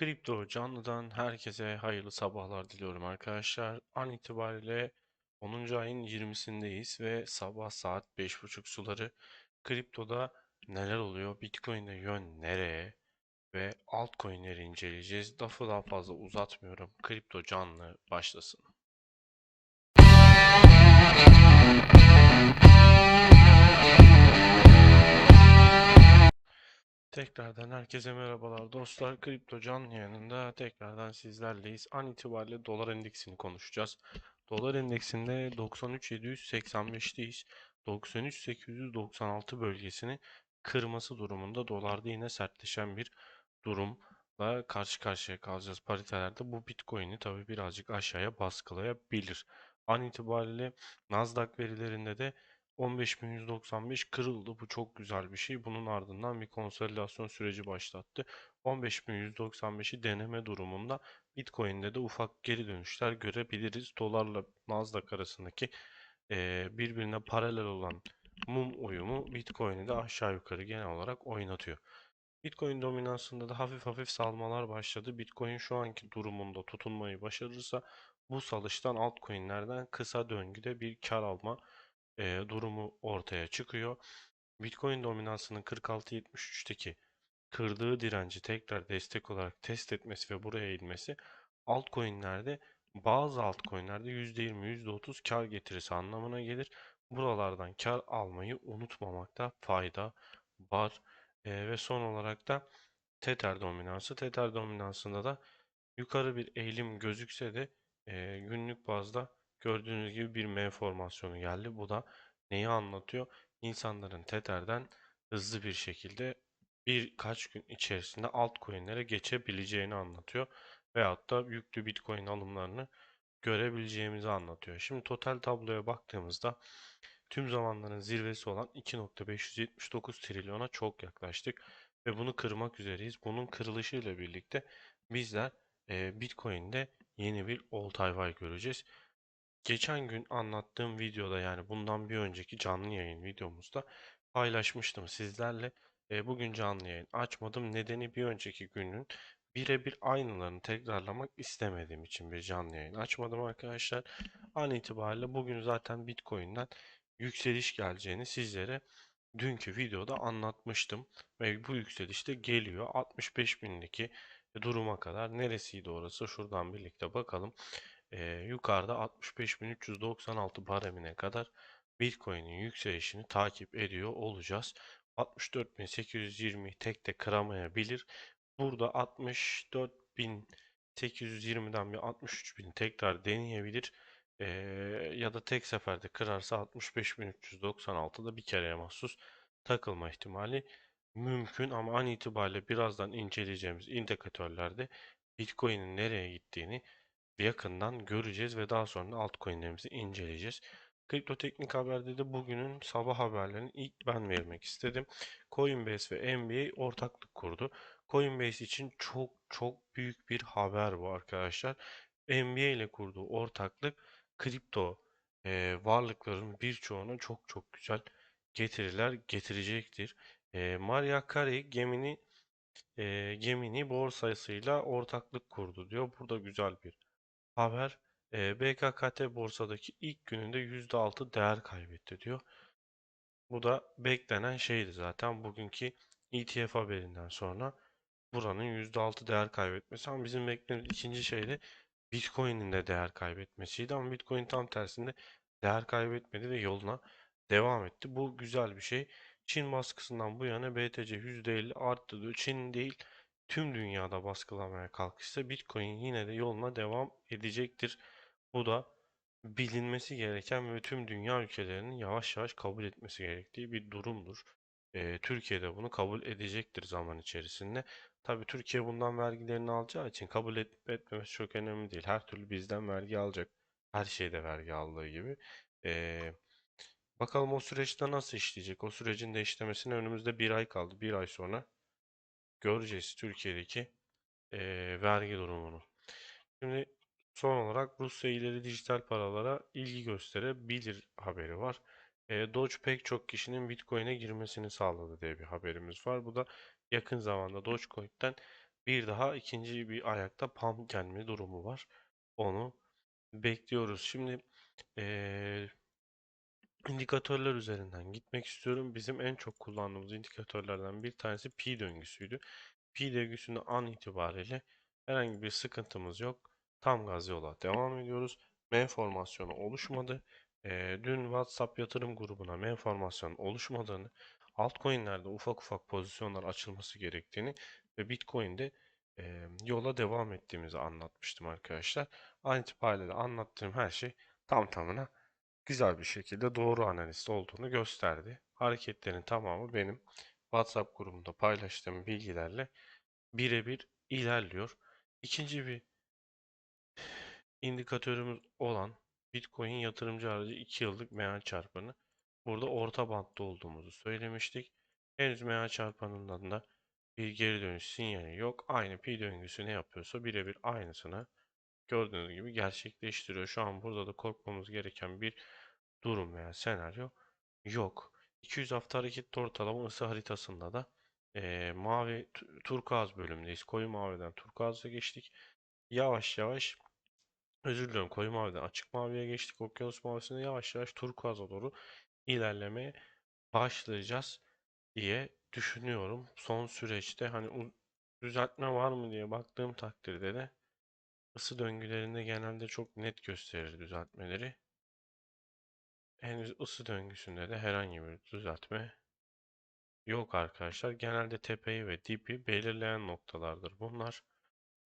Kripto Canlı'dan herkese hayırlı sabahlar diliyorum arkadaşlar. An itibariyle 10. ayın 20'sindeyiz ve sabah saat 5.30 suları. Kriptoda neler oluyor? Bitcoin'de yön nereye? Ve altcoin'leri inceleyeceğiz. Lafı daha fazla uzatmıyorum. Kripto Canlı başlasın. Tekrardan herkese merhabalar dostlar. Kripto Canlı yayınında tekrardan sizlerleyiz. An itibariyle dolar endeksini konuşacağız. Dolar endeksinde 93.785'teyiz. 93.896 bölgesini kırması durumunda dolarda yine sertleşen bir durumla karşı karşıya kalacağız. Paritelerde bu Bitcoin'i tabii birazcık aşağıya baskılayabilir. An itibariyle Nasdaq verilerinde de 15.195 kırıldı. Bu çok güzel bir şey. Bunun ardından bir konsolidasyon süreci başlattı. 15.195'i deneme durumunda Bitcoin'de de ufak geri dönüşler görebiliriz. Dolarla Nasdaq arasındaki birbirine paralel olan mum uyumu Bitcoin'i de aşağı yukarı genel olarak oynatıyor. Bitcoin dominansında da hafif hafif salmalar başladı. Bitcoin şu anki durumunda tutunmayı başarırsa bu salıştan altcoin'lerden kısa döngüde bir kar alma e, durumu ortaya çıkıyor. Bitcoin dominansının 46.73'teki kırdığı direnci tekrar destek olarak test etmesi ve buraya inmesi altcoin'lerde bazı altcoin'lerde %20, %30 kar getirisi anlamına gelir. Buralardan kar almayı unutmamakta fayda var. E, ve son olarak da Tether dominansı. Tether dominansında da yukarı bir eğilim gözükse de e, günlük bazda gördüğünüz gibi bir M formasyonu geldi. Bu da neyi anlatıyor? İnsanların Tether'den hızlı bir şekilde birkaç gün içerisinde altcoin'lere geçebileceğini anlatıyor. Veyahut da yüklü Bitcoin alımlarını görebileceğimizi anlatıyor. Şimdi total tabloya baktığımızda tüm zamanların zirvesi olan 2.579 trilyona çok yaklaştık ve bunu kırmak üzereyiz. Bunun kırılışıyla birlikte bizler e, Bitcoin'de yeni bir all-time high göreceğiz. Geçen gün anlattığım videoda yani bundan bir önceki canlı yayın videomuzda paylaşmıştım sizlerle. E, bugün canlı yayın açmadım. Nedeni bir önceki günün birebir aynılarını tekrarlamak istemediğim için bir canlı yayın açmadım arkadaşlar. An itibariyle bugün zaten Bitcoin'den yükseliş geleceğini sizlere dünkü videoda anlatmıştım. Ve bu yükseliş de geliyor. 65 bindeki duruma kadar neresiydi orası? Şuradan birlikte bakalım. Ee, yukarıda 65.396 baremine kadar Bitcoin'in yükselişini takip ediyor olacağız. 64.820 tek de kıramayabilir. Burada 64.820'den bir 63.000 tekrar deneyebilir. Ee, ya da tek seferde kırarsa 65.396'da bir kereye mahsus takılma ihtimali mümkün ama an itibariyle birazdan inceleyeceğimiz indikatörlerde Bitcoin'in nereye gittiğini yakından göreceğiz ve daha sonra altcoin'lerimizi inceleyeceğiz. Kripto Teknik Haber'de de bugünün sabah haberlerini ilk ben vermek istedim. Coinbase ve NBA ortaklık kurdu. Coinbase için çok çok büyük bir haber bu arkadaşlar. NBA ile kurduğu ortaklık kripto e, varlıkların birçoğuna çok çok güzel getiriler getirecektir. E, Maria Carey gemini e, Gemini borsasıyla ortaklık kurdu diyor. Burada güzel bir haber. E, BKKT borsadaki ilk gününde %6 değer kaybetti diyor. Bu da beklenen şeydi zaten bugünkü ETF haberinden sonra buranın %6 değer kaybetmesi ama bizim beklediğimiz ikinci şey de Bitcoin'in de değer kaybetmesiydi ama Bitcoin tam tersinde değer kaybetmedi ve yoluna devam etti. Bu güzel bir şey. Çin baskısından bu yana BTC %50 arttı diyor. Çin değil tüm dünyada baskılamaya kalkışsa Bitcoin yine de yoluna devam edecektir. Bu da bilinmesi gereken ve tüm dünya ülkelerinin yavaş yavaş kabul etmesi gerektiği bir durumdur. Ee, Türkiye bunu kabul edecektir zaman içerisinde. Tabii Türkiye bundan vergilerini alacağı için kabul edip etmemesi çok önemli değil. Her türlü bizden vergi alacak. Her şeyde vergi aldığı gibi. Ee, bakalım o süreçte nasıl işleyecek? O sürecin de işlemesine önümüzde bir ay kaldı. Bir ay sonra göreceğiz Türkiye'deki e, vergi durumunu. Şimdi son olarak Rusya ileri dijital paralara ilgi gösterebilir haberi var. E, Doge pek çok kişinin Bitcoin'e girmesini sağladı diye bir haberimiz var. Bu da yakın zamanda Dogecoin'den bir daha ikinci bir ayakta pump gelme durumu var. Onu bekliyoruz. Şimdi eee, indikatörler üzerinden gitmek istiyorum. Bizim en çok kullandığımız indikatörlerden bir tanesi pi döngüsüydü. Pi döngüsünde an itibariyle herhangi bir sıkıntımız yok. Tam gaz yola devam ediyoruz. M formasyonu oluşmadı. Eee, dün WhatsApp yatırım grubuna M formasyonu oluşmadığını, altcoin'lerde ufak ufak pozisyonlar açılması gerektiğini ve Bitcoin'de eee, yola devam ettiğimizi anlatmıştım arkadaşlar. An itibariyle de anlattığım her şey tam tamına güzel bir şekilde doğru analiz olduğunu gösterdi. Hareketlerin tamamı benim WhatsApp grubunda paylaştığım bilgilerle birebir ilerliyor. İkinci bir indikatörümüz olan Bitcoin yatırımcı aracı 2 yıllık MA çarpanı. Burada orta bantta olduğumuzu söylemiştik. Henüz MA çarpanından da bir geri dönüş sinyali yok. Aynı pi döngüsü ne yapıyorsa birebir aynısını gördüğünüz gibi gerçekleştiriyor. Şu an burada da korkmamız gereken bir durum veya senaryo yok. 200 hafta hareketli ortalama ısı haritasında da eee, mavi tu- turkuaz bölümündeyiz. Koyu maviden turkuaza geçtik. Yavaş yavaş özür diliyorum koyu maviden açık maviye geçtik. Okyanus mavisinde yavaş yavaş turkuaza doğru ilerlemeye başlayacağız diye düşünüyorum. Son süreçte hani düzeltme var mı diye baktığım takdirde de ısı döngülerinde genelde çok net gösterir düzeltmeleri. Henüz ısı döngüsünde de herhangi bir düzeltme yok arkadaşlar. Genelde tepeyi ve dipi belirleyen noktalardır bunlar.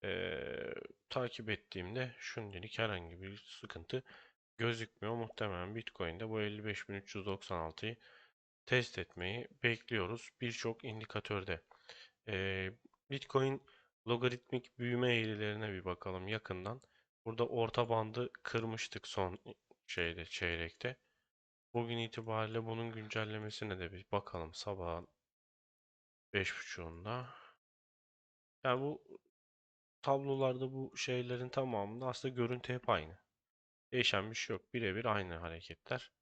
Ee, takip ettiğimde şimdilik herhangi bir sıkıntı gözükmüyor. Muhtemelen Bitcoin'de bu 55.396'yı test etmeyi bekliyoruz birçok indikatörde. Ee, Bitcoin logaritmik büyüme eğrilerine bir bakalım yakından. Burada orta bandı kırmıştık son şeyde çeyrekte. Bugün itibariyle bunun güncellemesine de bir bakalım sabahın 5.30'unda. Yani bu tablolarda bu şeylerin tamamında aslında görüntü hep aynı. Değişen bir şey yok. Birebir aynı hareketler.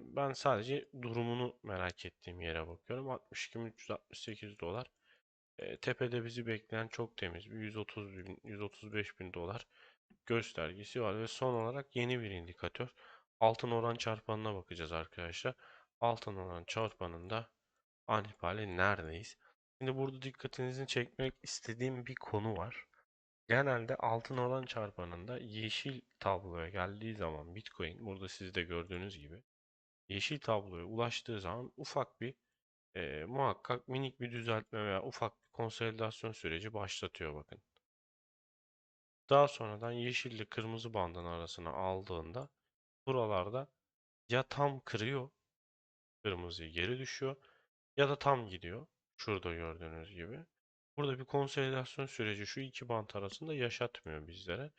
Ben sadece durumunu merak ettiğim yere bakıyorum. 62.368 dolar. Ee, tepede bizi bekleyen çok temiz bir 130 bin, 135 bin dolar göstergesi var ve son olarak yeni bir indikatör. Altın oran çarpanına bakacağız arkadaşlar. Altın oran çarpanında an itibariyle neredeyiz? Şimdi burada dikkatinizi çekmek istediğim bir konu var. Genelde altın oran çarpanında yeşil tabloya geldiği zaman Bitcoin burada siz de gördüğünüz gibi yeşil tabloya ulaştığı zaman ufak bir e, muhakkak minik bir düzeltme veya ufak bir konsolidasyon süreci başlatıyor bakın. Daha sonradan yeşille kırmızı bandın arasına aldığında buralarda ya tam kırıyor kırmızıyı geri düşüyor ya da tam gidiyor. Şurada gördüğünüz gibi. Burada bir konsolidasyon süreci şu iki bant arasında yaşatmıyor bizlere.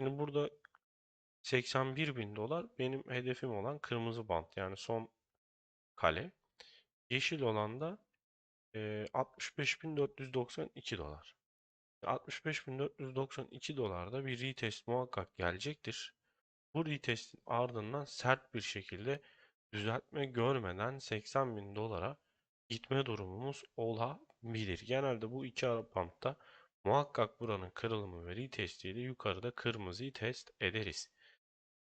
Şimdi burada 81 bin dolar benim hedefim olan kırmızı bant yani son kale. Yeşil olan da e, 65.492 dolar. 65.492 dolarda bir retest muhakkak gelecektir. Bu retestin ardından sert bir şekilde düzeltme görmeden 80 bin dolara gitme durumumuz olabilir. Genelde bu iki ara bantta muhakkak buranın kırılımı ve retestiyle yukarıda kırmızıyı test ederiz.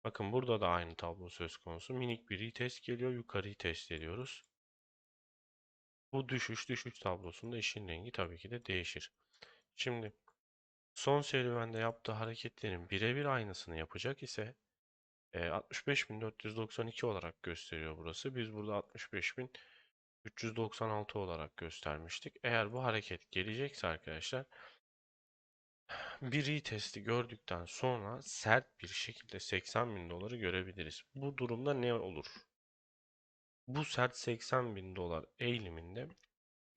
Bakın burada da aynı tablo söz konusu. Minik bir retest geliyor. Yukarıyı test ediyoruz. Bu düşüş düşüş tablosunda işin rengi tabii ki de değişir. Şimdi son serüvende yaptığı hareketlerin birebir aynısını yapacak ise e, 65.492 olarak gösteriyor burası. Biz burada 65.396 olarak göstermiştik. Eğer bu hareket gelecekse arkadaşlar bir retesti gördükten sonra sert bir şekilde 80 bin doları görebiliriz. Bu durumda ne olur? Bu sert 80 bin dolar eğiliminde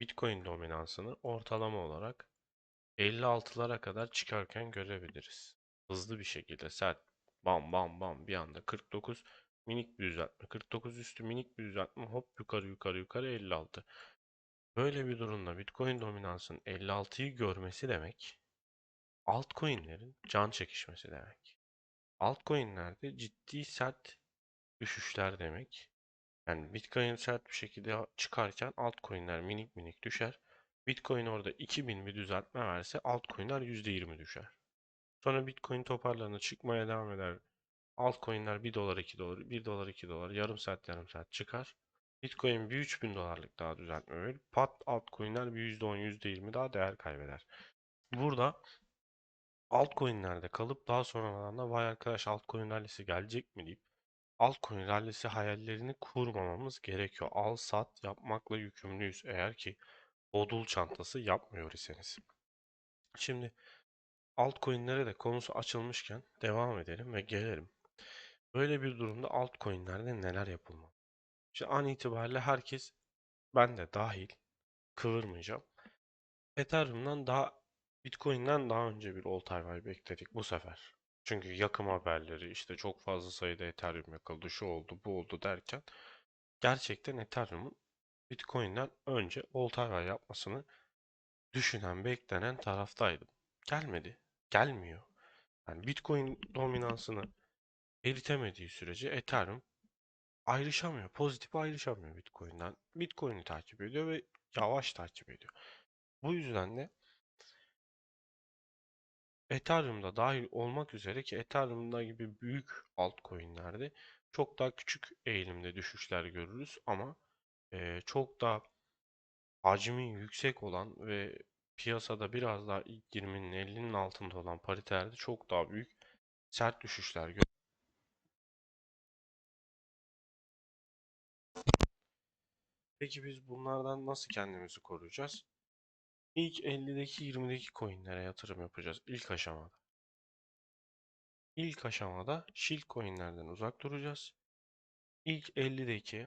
Bitcoin dominansını ortalama olarak 56'lara kadar çıkarken görebiliriz. Hızlı bir şekilde sert bam bam bam bir anda 49 minik bir düzeltme 49 üstü minik bir düzeltme hop yukarı yukarı yukarı 56. Böyle bir durumda Bitcoin dominansının 56'yı görmesi demek altcoin'lerin can çekişmesi demek. Altcoin'lerde ciddi sert düşüşler demek. Yani Bitcoin sert bir şekilde çıkarken altcoin'ler minik minik düşer. Bitcoin orada 2000 bir düzeltme verse altcoin'ler %20 düşer. Sonra Bitcoin toparlanır, çıkmaya devam eder. Altcoin'ler 1 dolar 2 dolar, 1 dolar 2 dolar, yarım saat yarım saat çıkar. Bitcoin bir 3000 dolarlık daha düzeltme verir. Pat altcoin'ler bir %10 %20 daha değer kaybeder. Burada altcoin'lerde kalıp daha sonradan da vay arkadaş altcoin rallisi gelecek mi deyip altcoin rallisi hayallerini kurmamamız gerekiyor. Al sat yapmakla yükümlüyüz eğer ki odul çantası yapmıyor iseniz. Şimdi altcoin'lere de konusu açılmışken devam edelim ve gelelim. Böyle bir durumda altcoin'lerde neler yapılmalı? İşte an itibariyle herkes ben de dahil kıvırmayacağım. Ethereum'dan daha Bitcoin'den daha önce bir all time high bekledik bu sefer. Çünkü yakım haberleri işte çok fazla sayıda Ethereum yakıldı, şu oldu, bu oldu derken gerçekten Ethereum'un Bitcoin'den önce high yapmasını düşünen, beklenen taraftaydım. Gelmedi. Gelmiyor. Yani Bitcoin dominansını eritemediği sürece Ethereum ayrışamıyor. Pozitif ayrışamıyor Bitcoin'den. Bitcoin'i takip ediyor ve yavaş takip ediyor. Bu yüzden de Ethereum'da dahil olmak üzere ki Ethereum'da gibi büyük altcoin'lerde çok daha küçük eğilimde düşüşler görürüz ama e, çok daha hacmi yüksek olan ve piyasada biraz daha ilk 20'nin 50'nin altında olan paritelerde çok daha büyük sert düşüşler görürüz. Peki biz bunlardan nasıl kendimizi koruyacağız? İlk 50'deki 20'deki coinlere yatırım yapacağız ilk aşamada. İlk aşamada shield coinlerden uzak duracağız. İlk 50'deki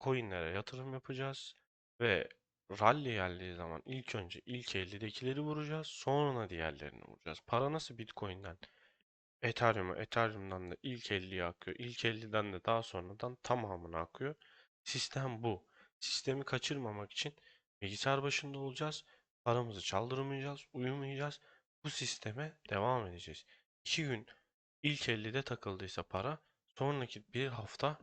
coinlere yatırım yapacağız ve rally geldiği zaman ilk önce ilk 50'dekileri vuracağız, sonra diğerlerini vuracağız. Para nasıl Bitcoin'den Ethereum'a, Ethereum'dan da ilk 50'ye akıyor. İlk 50'den de daha sonradan tamamına akıyor. Sistem bu. Sistemi kaçırmamak için bilgisayar başında olacağız. Paramızı çaldırmayacağız, uyumayacağız. Bu sisteme devam edeceğiz. 2 gün ilk 50'de takıldıysa para, sonraki bir hafta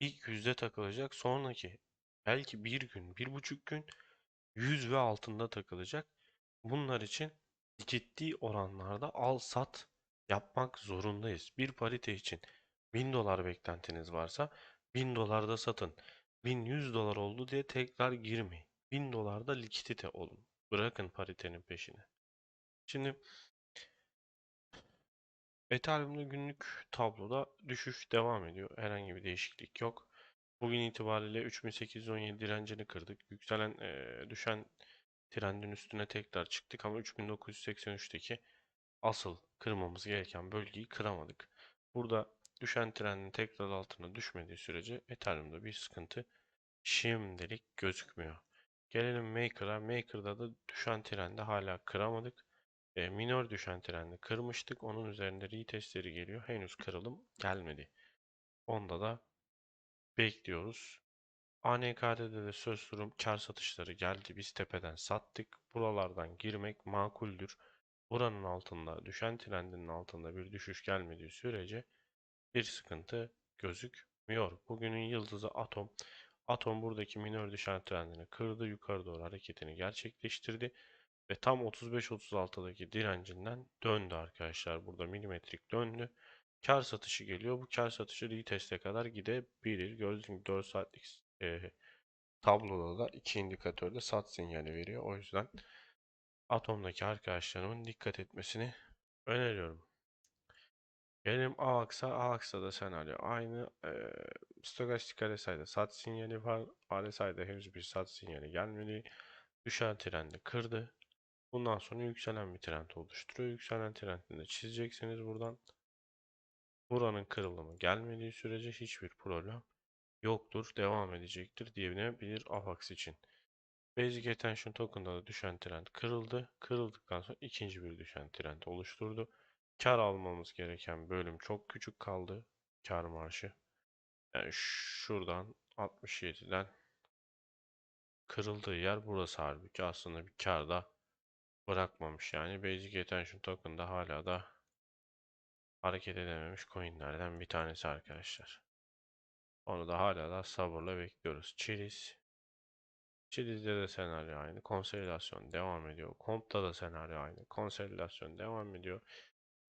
ilk yüzde takılacak. Sonraki belki bir gün, bir buçuk gün 100 ve altında takılacak. Bunlar için ciddi oranlarda al sat yapmak zorundayız. Bir parite için 1000 dolar beklentiniz varsa 1000 dolarda satın. 1100 dolar oldu diye tekrar girmeyin. 1000 dolarda likidite olun. Bırakın paritenin peşine. Şimdi Ethereum'da günlük tabloda düşüş devam ediyor. Herhangi bir değişiklik yok. Bugün itibariyle 3817 direncini kırdık. Yükselen, e, düşen trendin üstüne tekrar çıktık ama 3983'teki asıl kırmamız gereken bölgeyi kıramadık. Burada düşen trendin tekrar altına düşmediği sürece Ethereum'da bir sıkıntı şimdilik gözükmüyor. Gelelim Maker'a. Maker'da da düşen trendi hala kıramadık. E, minor düşen trendi kırmıştık. Onun üzerinde retestleri geliyor. Henüz kırılım gelmedi. Onda da bekliyoruz. ANK'de de söz durum kar satışları geldi. Biz tepeden sattık. Buralardan girmek makuldür. Buranın altında, düşen trendinin altında bir düşüş gelmediği sürece bir sıkıntı gözükmüyor. Bugünün yıldızı Atom. Atom buradaki minör düşen trendini kırdı. Yukarı doğru hareketini gerçekleştirdi. Ve tam 35-36'daki direncinden döndü arkadaşlar. Burada milimetrik döndü. Kar satışı geliyor. Bu kar satışı retest'e kadar gidebilir. Gördüğünüz gibi 4 saatlik e, tabloda da iki indikatörde sat sinyali veriyor. O yüzden atomdaki arkadaşlarımın dikkat etmesini öneriyorum. Gelelim AX'a. AX'da da senaryo aynı. E, stokastik RSI'de sat sinyali var. RSI'de henüz bir sat sinyali gelmedi. Düşen trendi kırdı. Bundan sonra yükselen bir trend oluşturuyor. Yükselen trendini de çizeceksiniz buradan. Buranın kırılımı gelmediği sürece hiçbir problem yoktur, devam edecektir diyebilir AVAX için. Basic Attention Token'da da düşen trend kırıldı. Kırıldıktan sonra ikinci bir düşen trend oluşturdu. Kar almamız gereken bölüm çok küçük kaldı. Kar marşı. Yani şuradan 67'den kırıldığı yer burası halbuki aslında bir kar da bırakmamış. Yani Basic Attention Token'da hala da hareket edememiş coinlerden bir tanesi arkadaşlar. Onu da hala da sabırla bekliyoruz. Çiriz. Chili'de de senaryo aynı. Konsolidasyon devam ediyor. Comp'ta da senaryo aynı. Konsolidasyon devam ediyor.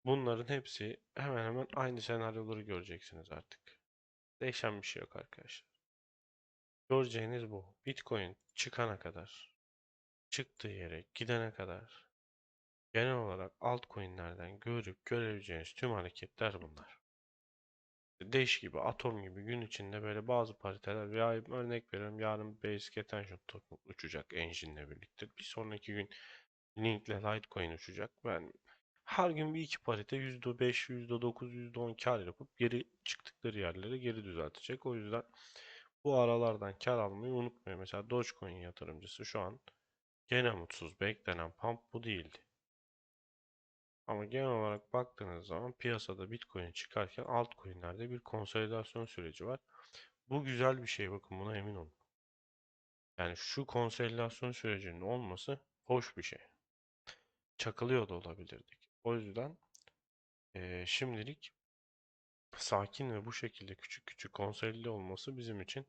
Bunların hepsi hemen hemen aynı senaryoları göreceksiniz artık. Değişen bir şey yok arkadaşlar. Göreceğiniz bu. Bitcoin çıkana kadar, çıktığı yere gidene kadar genel olarak altcoin'lerden görüp görebileceğiniz tüm hareketler bunlar. Dash gibi, Atom gibi gün içinde böyle bazı pariteler veya örnek veriyorum yarın Basic Attention Token uçacak Engine'le birlikte. Bir sonraki gün Link ile Litecoin uçacak. Ben her gün bir iki parite %5, %9, %10 kar yapıp geri çıktıkları yerlere geri düzeltecek. O yüzden bu aralardan kar almayı unutmayın. Mesela Dogecoin yatırımcısı şu an gene mutsuz. Beklenen pump bu değildi. Ama genel olarak baktığınız zaman piyasada Bitcoin çıkarken altcoin'lerde bir konsolidasyon süreci var. Bu güzel bir şey bakın buna emin olun. Yani şu konsolidasyon sürecinin olması hoş bir şey. Çakılıyor da olabilirdik. O yüzden eee, şimdilik sakin ve bu şekilde küçük küçük konsolide olması bizim için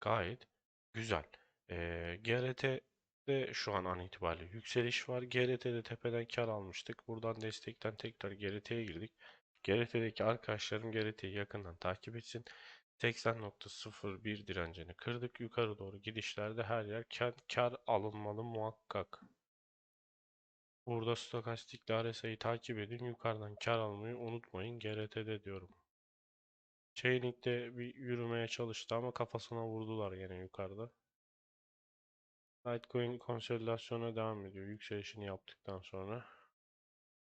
gayet güzel. Eee GRT'de şu an an itibariyle yükseliş var. GRT'de tepeden kar almıştık. Buradan destekten tekrar GRT'ye girdik. GRT'deki arkadaşlarım GRT'yi yakından takip etsin. 80.01 direncini kırdık. Yukarı doğru gidişlerde her yer kar, kar alınmalı muhakkak. Burada stokastik RSI'yi takip edin. Yukarıdan kar almayı unutmayın. GRT'de diyorum. Chainlink'te bir yürümeye çalıştı ama kafasına vurdular gene yukarıda. Litecoin konsolidasyona devam ediyor. Yükselişini yaptıktan sonra.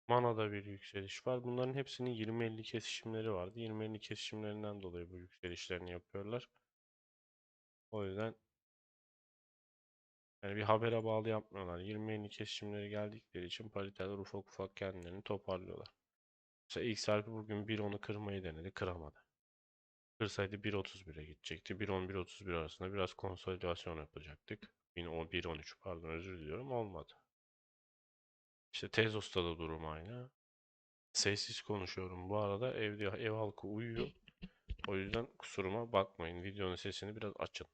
Mana'da bir yükseliş var. Bunların hepsinin 20-50 kesişimleri vardı. 20-50 kesişimlerinden dolayı bu yükselişlerini yapıyorlar. O yüzden yani bir habere bağlı yapmıyorlar. 20-50 kesişimleri geldikleri için pariteler ufak ufak kendilerini toparlıyorlar. Mesela XRP bugün 1.10'u kırmayı denedi, kıramadı. Kırsaydı 1.31'e gidecekti. 1.10-1.31 arasında biraz konsolidasyon yapacaktık. 1.13 pardon özür diliyorum olmadı. İşte Tezos'ta da durum aynı. Sessiz konuşuyorum bu arada evde ev halkı uyuyor. O yüzden kusuruma bakmayın. Videonun sesini biraz açın.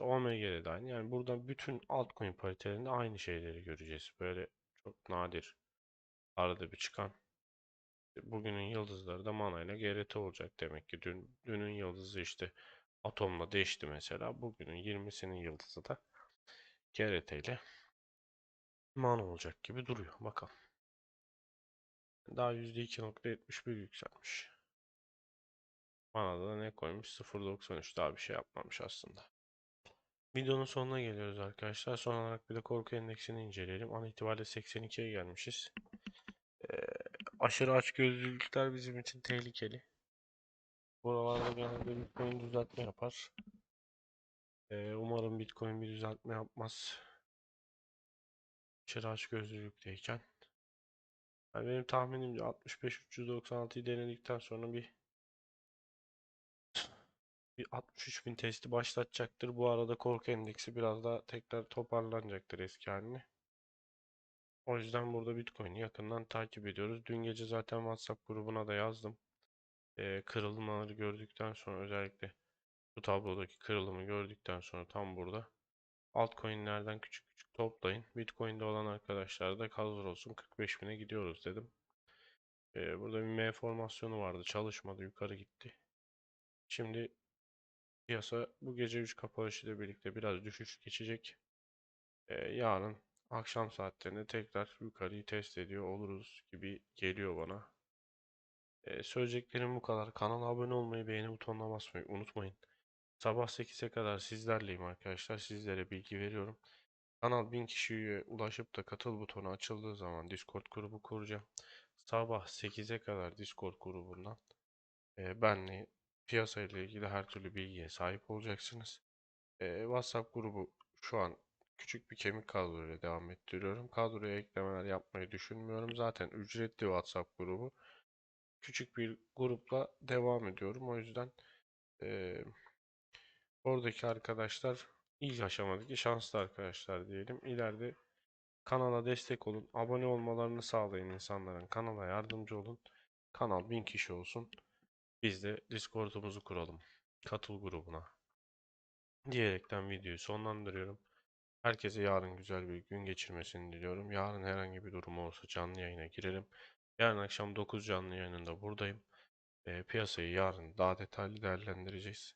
OMG'de de aynı. Yani buradan bütün altcoin paritelerinde aynı şeyleri göreceğiz. Böyle çok nadir arada bir çıkan. Bugünün yıldızları da Mana ile GRT olacak demek ki. Dün, dünün yıldızı işte Atom'la değişti mesela. Bugünün 20'sinin yıldızı da GRT ile Mana olacak gibi duruyor. Bakalım. Daha %2.71 yükselmiş. Manada da ne koymuş? 0.93 daha bir şey yapmamış aslında. Videonun sonuna geliyoruz arkadaşlar. Son olarak bir de korku endeksini inceleyelim. An itibariyle 82'ye gelmişiz. Ee, aşırı açgözlülükler bizim için tehlikeli. Buralarda genelde Bitcoin düzeltme yapar. Ee, umarım Bitcoin bir düzeltme yapmaz. Aşırı açgözlülükteyken. Yani benim tahminimce 65-396'yı denedikten sonra bir bir 63.000 testi başlatacaktır. Bu arada korku endeksi biraz daha tekrar toparlanacaktır eski haline. O yüzden burada Bitcoin'i yakından takip ediyoruz. Dün gece zaten WhatsApp grubuna da yazdım. Ee, kırılmaları gördükten sonra özellikle bu tablodaki kırılımı gördükten sonra tam burada altcoin'lerden küçük küçük toplayın. Bitcoin'de olan arkadaşlar da hazır olsun 45.000'e gidiyoruz dedim. Ee, burada bir M formasyonu vardı. Çalışmadı. Yukarı gitti. Şimdi piyasa bu gece 3 kapanışı ile birlikte biraz düşüş geçecek. Ee, yarın akşam saatlerinde tekrar yukarıyı test ediyor oluruz gibi geliyor bana. Ee, söyleyeceklerim bu kadar. Kanala abone olmayı, beğeni butonuna basmayı unutmayın. Sabah 8'e kadar sizlerleyim arkadaşlar. Sizlere bilgi veriyorum. Kanal 1000 kişiye ulaşıp da katıl butonu açıldığı zaman Discord grubu kuracağım. Sabah 8'e kadar Discord grubundan e, benle piyasa ile ilgili her türlü bilgiye sahip olacaksınız. E, WhatsApp grubu şu an küçük bir kemik kadroyla devam ettiriyorum. Kadroya eklemeler yapmayı düşünmüyorum. Zaten ücretli WhatsApp grubu. Küçük bir grupla devam ediyorum. O yüzden e, oradaki arkadaşlar ilk aşamadaki şanslı arkadaşlar diyelim. İleride kanala destek olun. Abone olmalarını sağlayın insanların. Kanala yardımcı olun. Kanal 1000 kişi olsun. Biz de Discord'umuzu kuralım. Katıl grubuna. diyerekten videoyu sonlandırıyorum. Herkese yarın güzel bir gün geçirmesini diliyorum. Yarın herhangi bir durum olursa canlı yayına girerim. Yarın akşam 9 canlı yayınında buradayım. E, piyasayı yarın daha detaylı değerlendireceğiz.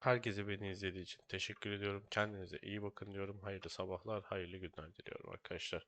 Herkese beni izlediği için teşekkür ediyorum. Kendinize iyi bakın diyorum. Hayırlı sabahlar, hayırlı günler diliyorum arkadaşlar.